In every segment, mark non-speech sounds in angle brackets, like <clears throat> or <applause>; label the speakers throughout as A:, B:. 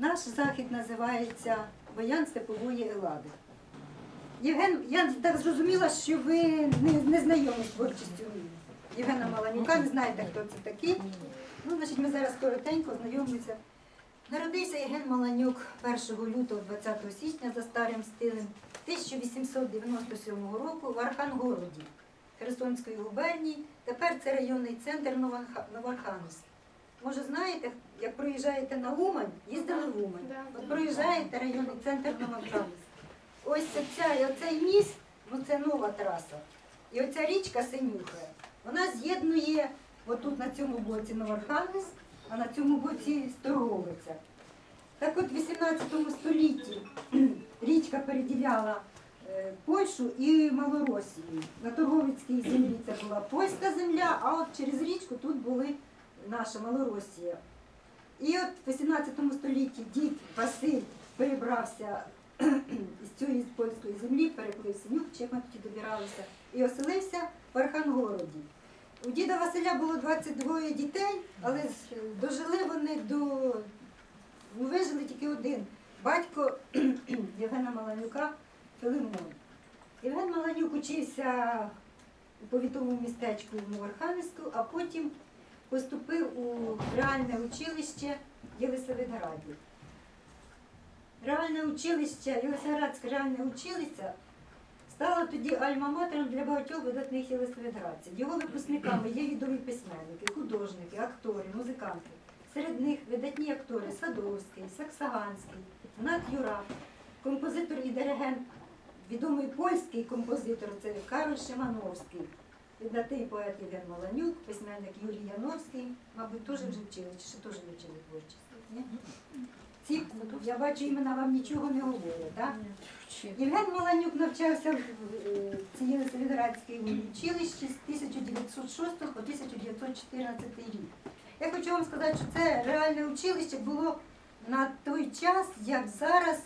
A: Наш захід називається Боян степової Елади. Євген, я так зрозуміла, що ви не, не знайомі з творчістю Євгена Маланюка, не знаєте, хто це такий. Ну, значить, ми зараз коротенько знайомимося. Народився Євген Маланюк 1 лютого 20 січня за старим стилем 1897 року в Архангороді Херсонської губернії. Тепер це районний центр Новоархангельськ. Може, знаєте, як проїжджаєте на Умань, їздили в Умань. От проїжджаєте районний центр Новоархангельськ. Ось ця, оцей міст, ну це нова траса. І оця річка Синюха, вона з'єднує отут на цьому боці Новоархангельськ, а на цьому боці Сторговиця. Так от в 18 столітті <clears throat> річка переділяла е, Польщу і Малоросію. На Торговицькій землі це була польська земля, а от через річку тут були наша Малоросія. І от в 18 столітті дід Василь перебрався <clears throat> з цієї польської землі, переплив Синюк, чи як ми тоді добиралися, і оселився в Архангороді. У діда Василя було 22 дітей, але дожили вони до ну, вижили тільки один батько <clears throat> Євгена Маланюка Филимон. Євген Маланюк учився у повітовому містечку в Новоархангельську, а потім поступив у реальне училище Єлисаветграді. Реальне училище, Єлисаветградське реальне училище стало тоді альма-матером для багатьох видатних єлисаветградців. Його випускниками є відомі письменники, художники, актори, музиканти. Серед них видатні актори Садовський, Саксаганський, Гнат Юрак, композитор і диригент, відомий польський композитор це Кароль Шимановський, видатний поет Євген Маланюк, письменник Юрій Яновський, мабуть, теж вже вчили, чи ще теж не вчили творчість. Ці, я бачу, імена вам нічого не говорять, так? Євген Маланюк навчався в цій Єлисаветградській училищі з 1906 по 1914 рік. Я хочу вам сказати, що це реальне училище було на той час, як зараз,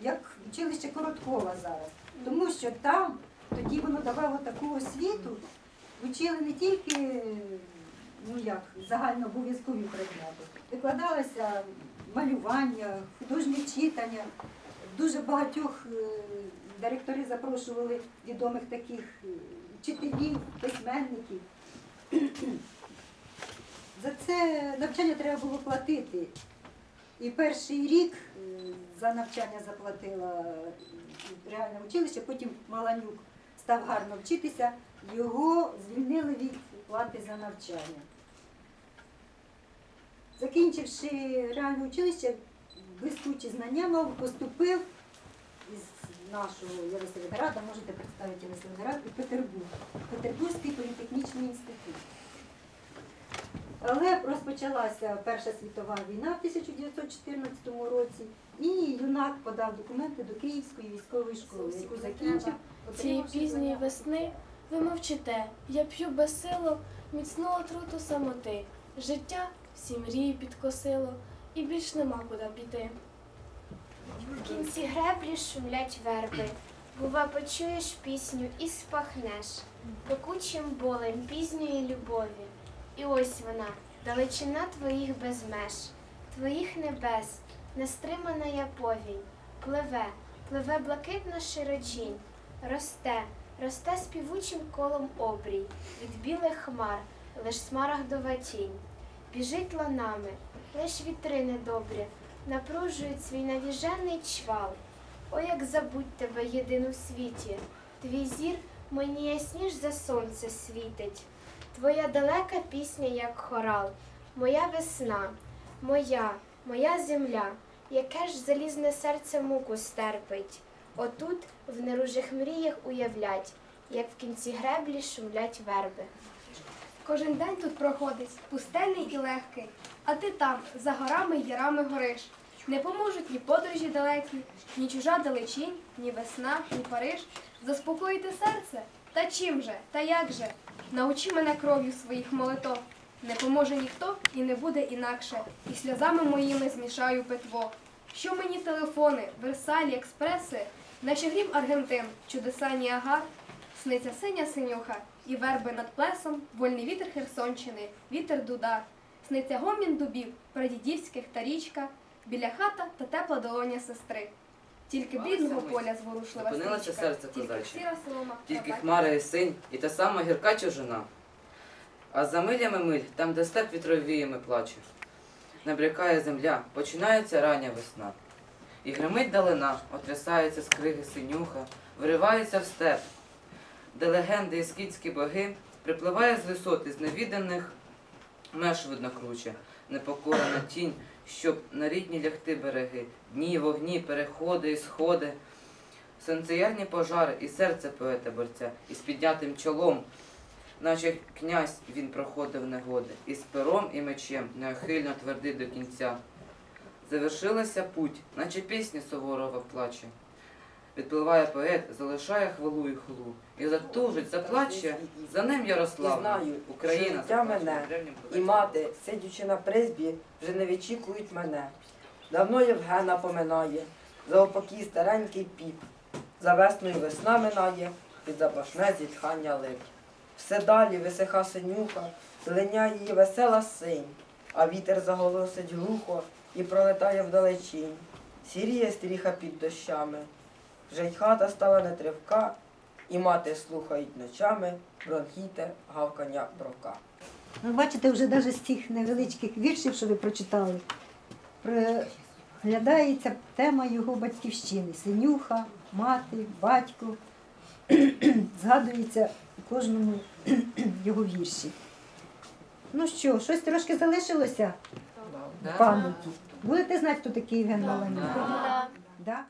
A: як училище Короткова зараз. Тому що там тоді воно давало таку освіту, вчили не тільки ну як, загальнообов'язкові предмети, викладалося малювання, художнє читання. Дуже багатьох е, директори запрошували відомих таких е, вчителів, письменників. <clears throat> За це навчання треба було платити. І перший рік е, за навчання заплатила реальне училище, потім Маланюк став гарно вчитися, його звільнили від плати за навчання. Закінчивши реальне училище, блискучі мав, поступив із нашого Єлисаветграда, можете представити Єлисаветград, у Петербург, Петербурзький політехнічний інститут. Але розпочалася Перша світова війна в 1914 році, і юнак подав документи до Київської військової школи, яку закінчив.
B: Цієї пізньої весни ви мовчите, я п'ю безсило міцну отруту самоти. Життя всі мрії підкосило, і більш нема куди піти.
C: В кінці греблі шумлять верби. Бува, почуєш пісню і спахнеш пекучим болем пізньої любові. І ось вона, далечина твоїх безмеж, твоїх небес, нестримана я повінь, пливе, пливе блакитна широчінь, росте, росте співучим колом обрій, від білих хмар, лиш смарагдова тінь. Біжить ланами, лиш вітри недобрі, напружують свій навіжений чвал. О, як забудь тебе єдину в світі, твій зір мені ясніш за сонце світить. Твоя далека пісня, як хорал, моя весна, моя, моя земля, яке ж залізне серце муку стерпить. Отут в неружих мріях уявлять, як в кінці греблі шумлять верби.
D: Кожен день тут проходить, пустельний і легкий, а ти там, за горами й ярами гориш. Не поможуть ні подорожі далекі, ні чужа далечінь, ні весна, ні Париж. Заспокоїти серце? Та чим же, та як же? Научи мене кров'ю своїх молитов. Не поможе ніхто і не буде інакше, і сльозами моїми змішаю петво. Що мені телефони, Версалі, експреси, наче грім Аргентин, чудеса Ніагар, сниться синя синюха, і верби над плесом, вольний вітер Херсонщини, вітер Дуда. Сниться гомін дубів, прадідівських та річка, біля хата та тепла долоня сестри. Тільки блідного поля зворушлива
E: Зупинилося
D: стрічка,
E: серце
D: тільки
E: козаче.
D: сіра солома.
E: Тільки
D: та
E: хмара і синь, і та сама гірка чужина. А за милями миль, там, де степ вітровіями плаче. Набрякає земля, починається рання весна. І гримить далина, отрясається з криги синюха, виривається в степ, де легенди і скітські боги припливає з висоти, з невіданих меж видно круче, непокорена тінь, щоб на рідні лягти береги, дні, вогні, переходи і сходи. Сонцеярні пожари і серце поета борця, і з піднятим чолом, наче князь він проходив негоди, і з пером і мечем неохильно твердий до кінця. Завершилася путь, наче пісня Суворова плаче. Відпливає поет, залишає хвилу і хвилу, і затужить, заплаче за ним Ярослав.
F: І знаю,
E: Україна
F: життя мене, І мати, сидячи на призбі, вже не вичікують мене. Давно Євгена поминає, за опокій старенький піп. За весною весна минає, під запашне зітхання лип. Все далі висиха синюха, зеленяє її весела синь, а вітер заголосить глухо і пролетає вдалечінь. Сіріє стріха під дощами, вже й хата стала нетривка, і мати слухають ночами бронхіте гавкання брока.
A: Ви бачите, вже навіть з цих невеличких віршів, що ви прочитали, проглядається тема його батьківщини. Синюха, мати, батько. <clears throat> Згадується у кожному <clears throat> його вірші. Ну що, щось трошки залишилося в пам'яті. Будете знати, хто такий Євген Маланюк?
E: Да.
A: Да?